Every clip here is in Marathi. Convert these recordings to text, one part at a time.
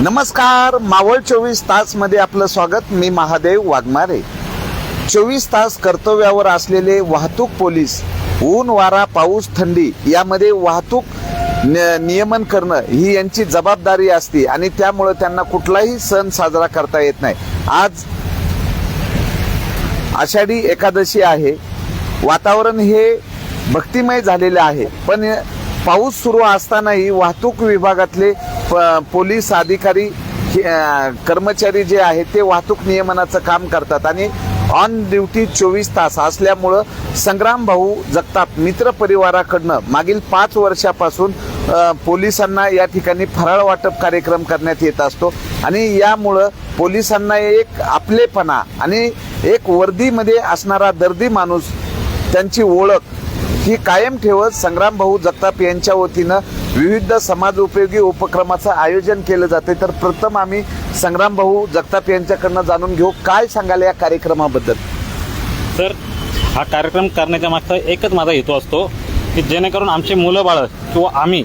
नमस्कार मावळ चोवीस तासमध्ये आपलं स्वागत. मी महादेव वाघमारे. चोवीस तास कर्तव्यावर असलेले वाहतूक पोलीस ऊन वारा पाऊस थंडी यामध्ये वाहतूक न- नियमन करणं ही यांची जबाबदारी असते आणि त्यामुळं त्यांना कुठलाही सण साजरा करता येत नाही. आज आषाढी एकादशी आहे. वातावरण हे भक्तिमय झालेले आहे. पण पाऊस सुरू असतानाही वाहतूक विभागातले प- पोलीस अधिकारी हे, कर्मचारी जे आहेत ते वाहतूक नियमनाचं काम करतात आणि ऑन ड्युटी चोवीस तास असल्यामुळं संग्राम भाऊ जगताप मित्र परिवाराकडनं मागील पाच वर्षापासून पोलिसांना या ठिकाणी फराळ वाटप कार्यक्रम करण्यात येत असतो. आणि यामुळं पोलिसांना एक आपलेपणा आणि एक वर्दीमध्ये असणारा दर्दी माणूस त्यांची ओळख ही कायम ठेवत संग्राम भाऊ जगताप यांच्या वतीनं विविध समाज उपयोगी उपक्रमाचं आयोजन केलं जाते. तर प्रथम आम्ही संग्राम भाऊ जगताप यांच्याकडनं जाणून घेऊ. काय सांगाल या कार्यक्रमाबद्दल? तर हा कार्यक्रम करण्याच्या मागचा एकच माझा हेतू असतो की जेणेकरून आमचे मुलं बाळं किंवा आम्ही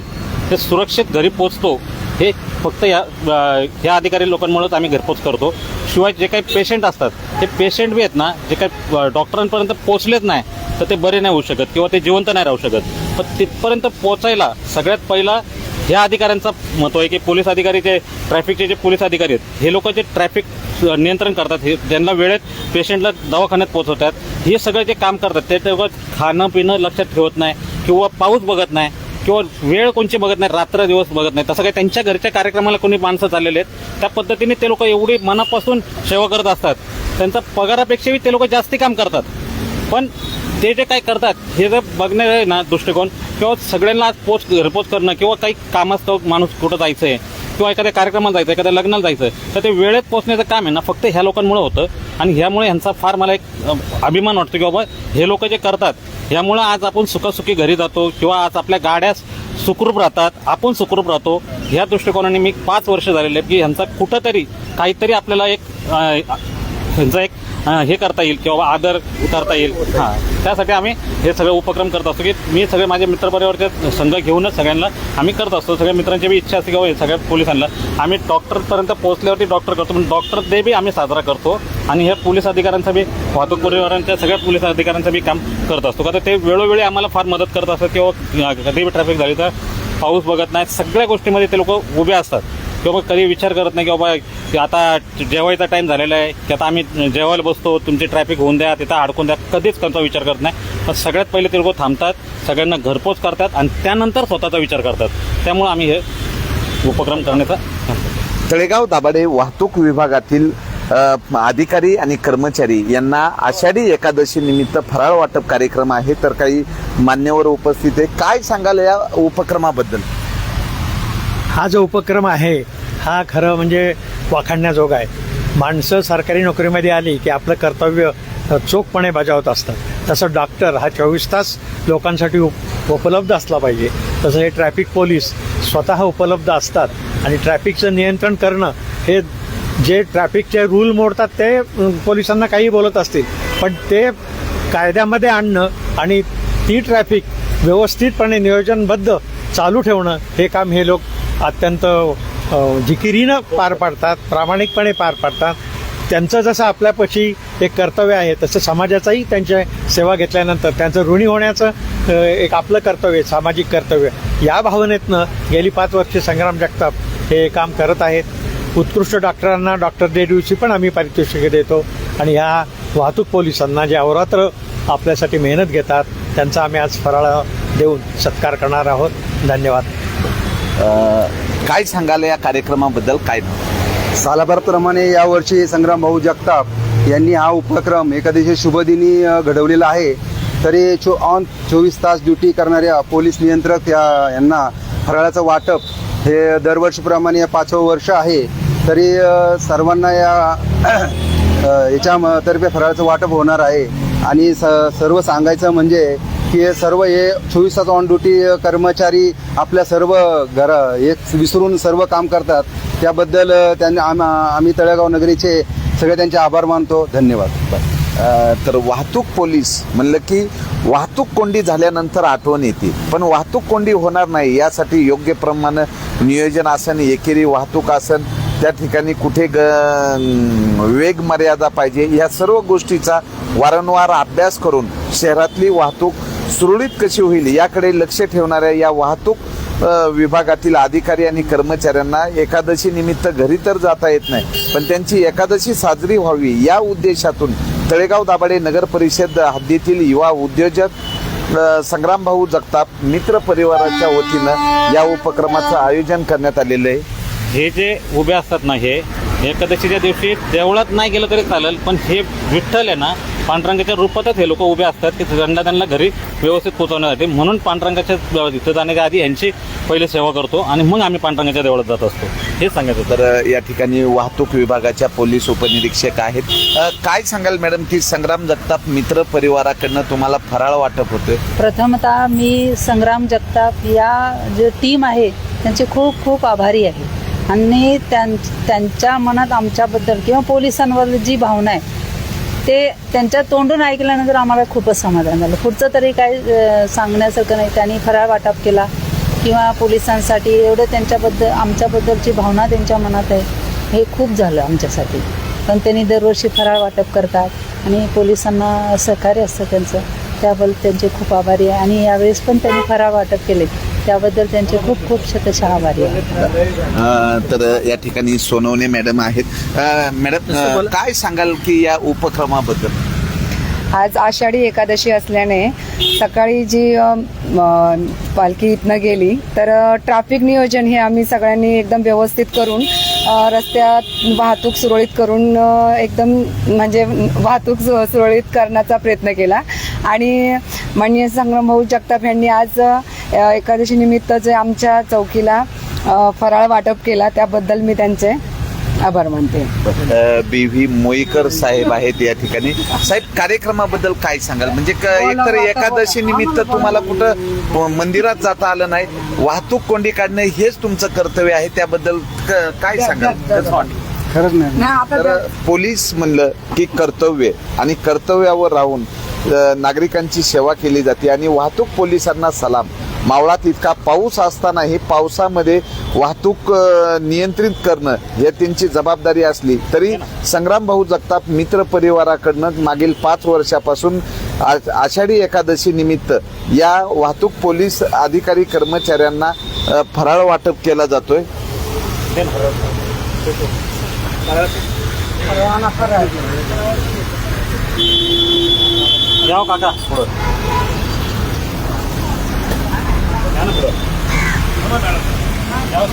ते सुरक्षित घरी पोचतो. हे फक्त या ह्या अधिकारी लोकांमुळेच आम्ही घरपोच करतो. शिवाय जे काही पेशंट असतात ते पेशंट बी आहेत ना जे काही डॉक्टरांपर्यंत पोचलेच नाही तर ते बरे नाही होऊ शकत किंवा ते जिवंत नाही राहू शकत. पण तिथपर्यंत पोचायला सगळ्यात पहिला ह्या अधिकाऱ्यांचा महत्त्व आहे की पोलीस अधिकारी जे ट्रॅफिकचे जे पोलीस अधिकारी आहेत हे लोक जे ट्रॅफिक नियंत्रण करतात हे ज्यांना वेळेत पेशंटला दवाखान्यात पोहोचवतात हे सगळं जे काम करतात ते तेव्हा खाणं पिणं लक्षात ठेवत नाही किंवा पाऊस बघत नाही किंवा वेळ कोणची बघत नाही रात्र दिवस बघत नाही तसं काही त्यांच्या घरच्या कार्यक्रमाला कोणी माणसं चाललेले आहेत त्या पद्धतीने ते लोक एवढी मनापासून सेवा करत असतात. त्यांचा पगारापेक्षाही ते लोक जास्ती काम करतात. पण ते जे काय करतात हे जर बघणार आहे ना दृष्टिकोन किंवा सगळ्यांना आज पोच घरपोच करणं किंवा काही कामास्तव माणूस कुठं जायचं आहे किंवा एखाद्या कार्यक्रमाला जायचं एखाद्या लग्नाला जायचं तर ते वेळेत पोचण्याचं काम आहे ना फक्त ह्या लोकांमुळे होतं. आणि ह्यामुळे ह्यांचा फार मला एक अभिमान वाटतो की बाबा हे लोक जे करतात ह्यामुळं आज आपण सुखासुखी घरी जातो किंवा आज आपल्या गाड्या सुखरूप राहतात आपण सुखरूप राहतो. ह्या दृष्टिकोनाने मी पाच वर्ष झालेले आहेत की ह्यांचा कुठंतरी काहीतरी आपल्याला एक ह्यांचा एक हे करता येईल किंवा आदर करता येईल. हां त्यासाठी आम्ही हे सगळे उपक्रम करत असतो की मी सगळे माझे मित्रपरिवारचे संघ घेऊनच सगळ्यांना आम्ही करत असतो. सगळ्या मित्रांची बी इच्छा असते की सगळ्या पोलिसांना. आम्ही डॉक्टरपर्यंत पोहोचल्यावरती डॉक्टर करतो पण डॉक्टर डे बी आम्ही साजरा करतो आणि हे पोलीस अधिकाऱ्यांचा बी वाहतूक परिवारांच्या सगळ्या पोलीस अधिकाऱ्यांचं बी काम करत असतो. का ते वेळोवेळी आम्हाला फार मदत करत असतात किंवा कधी ट्रॅफिक झाली तर पाऊस बघत नाही सगळ्या गोष्टीमध्ये ते लोक उभे असतात. किंवा कधी विचार करत नाही की बाबा की आता जेवायचा टाईम झालेला आहे की आता आम्ही जेवायला बसतो तुमची ट्रॅफिक होऊन द्या तिथं अडकून द्या कधीच त्यांचा विचार करत नाही. पण सगळ्यात पहिले ते लोक थांबतात सगळ्यांना घरपोच करतात आणि त्यानंतर स्वतःचा विचार करतात. त्यामुळे आम्ही हे उपक्रम करण्याचा तळेगाव दाभाडे वाहतूक विभागातील अधिकारी आणि कर्मचारी यांना आषाढी एकादशी निमित्त फराळ वाटप कार्यक्रम आहे. तर काही मान्यवर उपस्थित आहे काय सांगाल या उपक्रमाबद्दल? हा जो उपक्रम आहे हा खरं म्हणजे वाखाणण्याजोगा आहे. माणसं सरकारी नोकरीमध्ये आली की आपलं कर्तव्य चोखपणे बजावत असतात. तसं डॉक्टर हा चोवीस तास लोकांसाठी उप उपलब्ध असला पाहिजे. तसं हे ट्रॅफिक पोलीस स्वतः उपलब्ध असतात. आणि ट्रॅफिकचं नियंत्रण करणं हे जे ट्रॅफिकचे रूल मोडतात ते पोलिसांना काही बोलत असतील. पण ते कायद्यामध्ये आणणं आणि ती ट्रॅफिक व्यवस्थितपणे नियोजनबद्ध चालू ठेवणं हे काम हे लोक अत्यंत जिकिरीनं पार पाडतात प्रामाणिकपणे पार पाडतात. त्यांचं जसं आपल्यापाशी एक कर्तव्य आहे तसं समाजाचाही त्यांच्या सेवा घेतल्यानंतर त्यांचं ऋणी होण्याचं एक आपलं कर्तव्य सामाजिक कर्तव्य. या भावनेतनं गेली पाच वर्षे संग्राम जगताप हे काम करत आहेत. उत्कृष्ट डॉक्टरांना डॉक्टर डे दिवशी पण आम्ही पारितोषिके देतो. आणि ह्या वाहतूक पोलिसांना जे अहोरात्र आपल्यासाठी मेहनत घेतात त्यांचा आम्ही आज फराळा देऊन सत्कार करणार आहोत. धन्यवाद. काय सांगाल या कार्यक्रमाबद्दल? काय? सालाभरप्रमाणे यावर्षी संग्राम भाऊ जगताप यांनी हा उपक्रम एकादशी शुभदिनी घडवलेला आहे. तरी चो ऑन चोवीस तास ड्युटी करणाऱ्या पोलीस नियंत्रक या यांना फराळाचं वाटप हे दरवर्षीप्रमाणे या पाचवं वर्ष आहे. तरी सर्वांना या अ, याच्यातर्फे फराळाचं वाटप होणार आहे. आणि स सर्व सांगायचं म्हणजे की हे सर्व हे चोवीस तास ऑन ड्युटी कर्मचारी आपल्या सर्व घर एक विसरून सर्व काम करतात. त्याबद्दल त्यांना त्यांनी आम आम्ही तळेगाव नगरीचे सगळे त्यांचे आभार मानतो. धन्यवाद. तर वाहतूक पोलीस म्हणलं की वाहतूक कोंडी झाल्यानंतर आठवण येते. पण वाहतूक कोंडी होणार नाही यासाठी योग्य प्रमाणे नियोजन आसन एकेरी वाहतूक आसन त्या ठिकाणी कुठे ग वेग मर्यादा पाहिजे या सर्व गोष्टीचा वारंवार अभ्यास करून शहरातली वाहतूक सुरळीत कशी होईल याकडे लक्ष ठेवणाऱ्या या वाहतूक विभागातील अधिकारी आणि कर्मचाऱ्यांना एकादशी निमित्त घरी तर जाता येत नाही पण त्यांची एकादशी साजरी व्हावी या उद्देशातून तळेगाव दाभाडे नगर परिषद हद्दीतील युवा उद्योजक संग्राम संग्रामभाऊ जगताप मित्र परिवाराच्या वतीनं या उपक्रमाचं आयोजन करण्यात आलेलं आहे. हे जे उभे असतात ना हे एकादशीच्या दिवशी देवळात नाही गेलं तरी चालेल पण हे विठ्ठल आहे ना पांडुरंगाच्या रूपातच हे लोक उभे असतात की झंडा त्यांना घरी व्यवस्थित पोहोचवण्यासाठी. म्हणून पांडुरंगाच्या इथं जाण्याच्या आधी यांची पहिले सेवा करतो आणि मग आम्ही पांडुरंगाच्या देवळात जात असतो. हे सांगायचं. तर या ठिकाणी वाहतूक विभागाच्या पोलीस उपनिरीक्षक आहेत. काय सांगाल मॅडम की संग्राम जगताप मित्र परिवाराकडनं तुम्हाला फराळ वाटप होतं प्रथमतः मी संग्राम जगताप या जे टीम आहे त्यांचे खूप खूप आभारी आहे. आणि त्यां त्यांच्या मनात आमच्याबद्दल किंवा पोलिसांवर जी भावना आहे ते त्यांच्या तोंडून ऐकल्यानंतर आम्हाला खूपच समाधान झालं. पुढचं तरी काय सांगण्यासारखं नाही. त्यांनी फराळ वाटप केला किंवा पोलिसांसाठी एवढं त्यांच्याबद्दल आमच्याबद्दलची भावना त्यांच्या मनात आहे हे खूप झालं आमच्यासाठी. पण त्यांनी दरवर्षी फराळ वाटप करतात आणि पोलिसांना सहकार्य असतं त्यांचं. त्याबद्दल त्यांचे खूप आभारी आहे. आणि यावेळेस पण त्यांनी फराळ वाटप केले. त्याबद्दल त्यांचे खूप खूप शतशः आभारी तर या ठिकाणी सोनवणे मॅडम आहेत. मॅडम काय सांगाल की या उपक्रमाबद्दल? आज आषाढी एकादशी असल्याने सकाळी जी पालखी इथनं गेली तर ट्रॅफिक नियोजन हे आम्ही सगळ्यांनी एकदम व्यवस्थित करून रस्त्यात वाहतूक सुरळीत करून एकदम म्हणजे वाहतूक सु- सुरळीत करण्याचा प्रयत्न केला. आणि माननीय संग्रामभाऊ जगताप यांनी आज एकादशी निमित्त जे आमच्या चौकीला फराळ वाटप केला. त्याबद्दल मी त्यांचे आभार मानते. बी व्ही मोईकर साहेब आहेत या ठिकाणी. साहेब कार्यक्रमाबद्दल काय सांगाल? म्हणजे क- एकतर एकादशी निमित्त तुम्हाला कुठं मंदिरात जाता आलं नाही वाहतूक कोंडी काढणं हेच तुमचं कर्तव्य आहे त्याबद्दल क- काय सांगाल? खरंच नाही. तर पोलीस म्हणलं की कर्तव्य आणि कर्तव्यावर राहून नागरिकांची सेवा केली जाते आणि वाहतूक पोलिसांना सलाम. मावळात इतका पाऊस असतानाही पावसामध्ये वाहतूक नियंत्रित करणं हे त्यांची जबाबदारी असली तरी संग्राम भाऊ जगताप मित्र परिवाराकडनं मागील पाच वर्षापासून आषाढी एकादशी निमित्त या वाहतूक पोलीस अधिकारी कर्मचाऱ्यांना फराळ वाटप केला जातोय. या हो काका. ಯಾವ